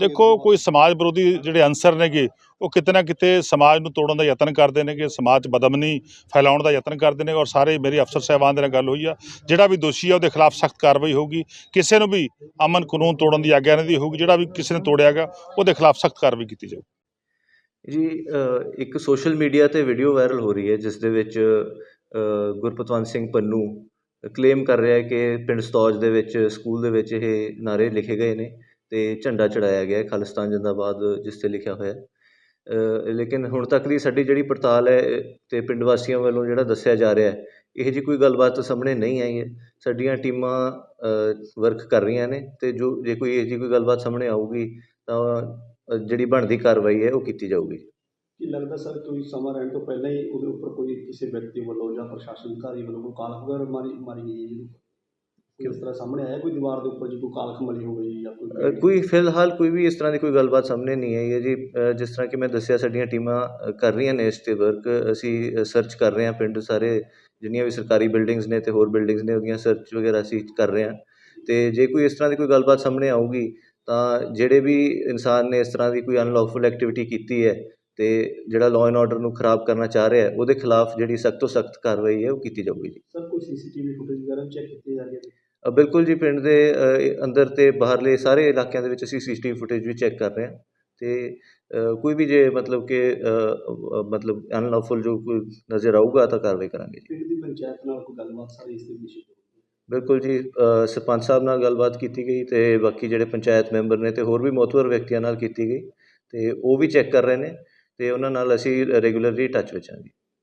ਦੇਖੋ ਕੋਈ ਸਮਾਜ ਵਿਰੋਧੀ ਜਿਹੜੇ ਅਨਸਰ ਨੇਗੇ ਉਹ ਕਿਤੇ ਨਾ ਕਿਤੇ ਸਮਾਜ ਨੂੰ ਤੋੜਨ ਦਾ ਯਤਨ ਕਰਦੇ ਨੇਗੇ ਸਮਾਜ 'ਚ ਬਦਮਨੀ ਫੈਲਾਉਣ ਦਾ ਯਤਨ ਕਰਦੇ ਨੇ ਔਰ ਸਾਰੇ ਮੇਰੀ ਅਫਸਰ ਸਾਹਿਬਾਨ ਦੇ ਨਾਲ ਗੱਲ ਹੋਈ ਆ। ਜਿਹੜਾ ਵੀ ਦੋਸ਼ੀ ਆ ਉਹਦੇ ਖਿਲਾਫ ਸਖਤ ਕਾਰਵਾਈ ਹੋਊਗੀ। ਕਿਸੇ ਨੂੰ ਵੀ ਅਮਨ ਕਾਨੂੰਨ ਤੋੜਨ ਦੀ ਆਗਿਆ ਨਹੀਂ ਦੀ ਹੋਊਗੀ। ਜਿਹੜਾ ਵੀ ਕਿਸੇ ਨੇ ਤੋੜਿਆਗਾ ਉਹਦੇ ਖਿਲਾਫ ਸਖਤ ਕਾਰਵਾਈ ਕੀਤੀ ਜਾਊ। ਜੀ ਇੱਕ ਸੋਸ਼ਲ ਮੀਡੀਆ ਤੇ ਵੀਡੀਓ ਵਾਇਰਲ ਹੋ ਰਹੀ ਹੈ ਜਿਸ ਦੇ ਵਿੱਚ ਗੁਰਪਤਵੰਤ ਸਿੰਘ ਪੰਨੂ ਕਲੇਮ ਕਰ ਰਿਹਾ ਹੈ ਕਿ ਪਿੰਡ ਸਤੌਜ ਦੇ ਵਿੱਚ ਸਕੂਲ ਦੇ ਵਿੱਚ ਇਹ ਨਾਰੇ ਲਿਖੇ ਗਏ ਨੇ। ਤੇ ਝੰਡਾ ਚੜਾਇਆ ਗਿਆ ਖਾਲਿਸਤਾਨ ਜਿੰਦਾਬਾਦ, ਜਿਸ ਤੇ ਲਿਖਿਆ ਹੋਇਆ ਲੇਕਿਨ ਹੁਣ ਤੱਕ ਦੀ ਸਾਡੀ ਜਿਹੜੀ ਪੜਤਾਲ ਹੈ ਅਤੇ ਪਿੰਡ ਵਾਸੀਆਂ ਵੱਲੋਂ ਜਿਹੜਾ ਦੱਸਿਆ ਜਾ ਰਿਹਾ ਇਹੋ ਜਿਹੀ ਕੋਈ ਗੱਲਬਾਤ ਸਾਹਮਣੇ ਨਹੀਂ ਆਈ ਹੈ। ਸਾਡੀਆਂ ਟੀਮਾਂ ਵਰਕ ਕਰ ਰਹੀਆਂ ਨੇ ਅਤੇ ਜੋ, ਜੇ ਕੋਈ ਇਹੋ ਜਿਹੀ ਕੋਈ ਗੱਲਬਾਤ ਸਾਹਮਣੇ ਆਊਗੀ, ਤਾਂ ਜਿਹੜੀ ਬਣਦੀ ਕਾਰਵਾਈ ਹੈ, ਉਹ ਕੀਤੀ ਜਾਊਗੀ। ਕੀ ਲੱਗਦਾ ਸਰ, ਕੋਈ ਸਮਾਂ ਰਹਿਣ ਤੋਂ ਪਹਿਲਾਂ ਹੀ ਉਹਦੇ ਉੱਪਰ ਕੋਈ ਕਿਸੇ ਵਿਅਕਤੀ ਵੱਲੋਂ ਜਾਂ ਪ੍ਰਸ਼ਾਸਨ ਅਧਿਕਾਰੀ ਵੱਲੋਂ ਕੋਈ ਕਾਲਖ ਵਗੈਰਾ ਮਾਰੀ ਮਾਰੀ ਗਈ ਹੈ ਤਰ੍ਹਾਂ ਸਾਹਮਣੇ ਆਇਆ ਕੋਈ ਦੀਵਾਰ ਦੇ ਉੱਪਰ ਜੀ ਕੋਈ ਕਾਲਖ ਮਲੀ ਹੋ ਗਈ ਜਾਂ ਕੋਈ ਕੋਈ ਫਿਲਹਾਲ ਕੋਈ ਵੀ ਇਸ ਤਰ੍ਹਾਂ ਦੀ ਕੋਈ ਗੱਲਬਾਤ ਸਾਹਮਣੇ ਨਹੀਂ ਆਈ ਹੈ ਜੀ। ਅ, ਜਿਸ ਤਰ੍ਹਾਂ ਕਿ ਮੈਂ ਦੱਸਿਆ ਸਾਡੀਆਂ ਟੀਮਾਂ ਅ, ਕਰ ਰਹੀਆਂ ਨੇ ਇਸ ਤੇ ਵਰਕ ਅਸੀਂ ਸਰਚ ਕਰ ਰਹੇ ਹਾਂ ਪਿੰਡ ਸਾਰੇ ਜਿੰਨੀਆਂ ਵੀ ਸਰਕਾਰੀ ਬਿਲਡਿੰਗਸ ਨੇ ਤੇ ਹੋਰ ਬਿਲਡਿੰਗਸ ਨੇ ਉਹਦੀਆਂ ਸਰਚ ਵਗੈਰਾ ਅਸੀਂ ਕਰ ਰਹੇ ਹਾਂ। ਤੇ ਜੇ ਕੋਈ ਇਸ ਤਰ੍ਹਾਂ ਦੀ ਕੋਈ ਗੱਲਬਾਤ ਸਾਹਮਣੇ ਆਊਗੀ ਤਾਂ ਜਿਹੜੇ ਵੀ ਇਨਸਾਨ ਨੇ ਇਸ ਤਰ੍ਹਾਂ ਦੀ ਕੋਈ ਅਨਲੌਫੁਲ ਐਕਟੀਵਿਟੀ ਕੀਤੀ ਹੈ ਤੇ ਜਿਹੜਾ ਲਾਅ ਐਂਡ ਆਰਡਰ ਨੂੰ ਖਰਾਬ ਕਰਨਾ ਚਾਹ ਰਿਹਾ ਹੈ ਉਹਦੇ ਖਿਲਾਫ ਜਿਹੜੀ ਸਖਤ ਤੋਂ ਸਖਤ ਕਾਰਵਾਈ ਹੈ ਉਹ ਕੀਤੀ ਜਾਊਗੀ ਜੀ। ਸਰ ਕੋਈ ਸੀਸੀਟੀਵੀ ਫੁਟੇਜ ਵਗੈਰਾ ਚੈੱਕ ਕੀਤੀ ਜਾ ਰਹੀ ਹੈ ਬਿਲਕੁਲ ਜੀ ਪਿੰਡ ਦੇ ਅੰਦਰ ਤੇ ਬਾਹਰਲੇ ਸਾਰੇ ਇਲਾਕਿਆਂ ਦੇ ਵਿੱਚ ਅਸੀਂ ਸੀਸੀਟੀਵੀ ਫੁਟੇਜ ਵੀ ਚੈੱਕ ਕਰ ਰਹੇ ਹਾਂ ਤੇ ਅ, ਕੋਈ ਵੀ ਜੇ ਮਤਲਬ ਕਿ ਮਤਲਬ ਅਨਲੌਫੁਲ ਜੋ ਕੋਈ ਨਜ਼ਰ ਆਊਗਾ ਤਾਂ ਕਾਰਵਾਈ ਕਰਾਂਗੇ ਜੀ। ਪਿੰਡ ਦੀ ਪੰਚਾਇਤ ਨਾਲ ਕੋਈ ਗੱਲਬਾਤ ਸਰ ਇਸ ਦੇ ਵਿਸ਼ੇ ਬਿਲਕੁਲ ਜੀ ਸਰਪੰਚ ਸਾਹਿਬ ਨਾਲ ਗੱਲਬਾਤ ਕੀਤੀ ਗਈ ਤੇ ਬਾਕੀ ਜਿਹੜੇ ਪੰਚਾਇਤ ਮੈਂਬਰ ਨੇ ਤੇ ਹੋਰ ਵੀ ਮੋਤਵਰ ਵਿਅਕਤੀਆਂ ਨਾਲ ਕੀਤੀ ਗਈ ਤੇ ਉਹ ਵੀ ਚੈੱਕ ਕਰ ਰਹੇ ਨੇ ਤੇ ਉਹਨਾਂ ਨਾਲ ਅਸੀਂ ਰੈਗੂਲਰਲੀ ਟੱਚ ਵਿੱਚ ਹਾਂ ਜੀ।